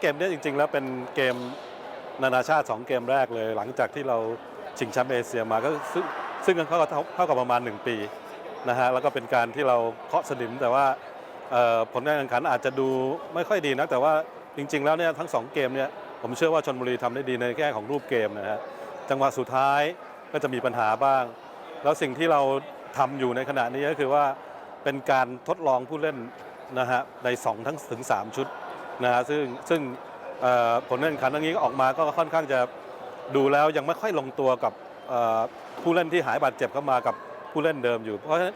เกมนี้จริง ๆ แล้วเป็นเกมนานาชาติ 2 เกมแรกเลย หลังจากที่เราชิงแชมป์เอเชียมาก็ซึ่งซึ่งก็เท่าเท่ากับประมาณ 1 ปีนะฮะแล้วก็เป็นการที่เราเคาะสนิมแต่ว่าผลการแข่งขันอาจจะดูไม่ค่อยดีนักแต่ว่าจริง ๆ แล้วเนี่ยทั้ง 2 เกมเนี่ยผมเชื่อว่าชนบุรีทำได้ดีในแง่ของรูปเกมนะฮะจังหวะสุดท้ายก็จะมีปัญหาบ้าง แล้วสิ่งที่เราทำอยู่ในขณะนี้ก็คือว่าเป็นการทดลองผู้เล่นนะฮะใน2ทั้งถึง 3 ชุด นะฮะซึ่งซึ่งผลการแข่งขันทั้งนี้ก็ออกมาก็ค่อนข้างจะดูแล้วยังไม่ค่อยลงตัวกับผู้เล่นที่หายบาดเจ็บเข้ามากับผู้เล่นเดิมอยู่เพราะฉะนั้น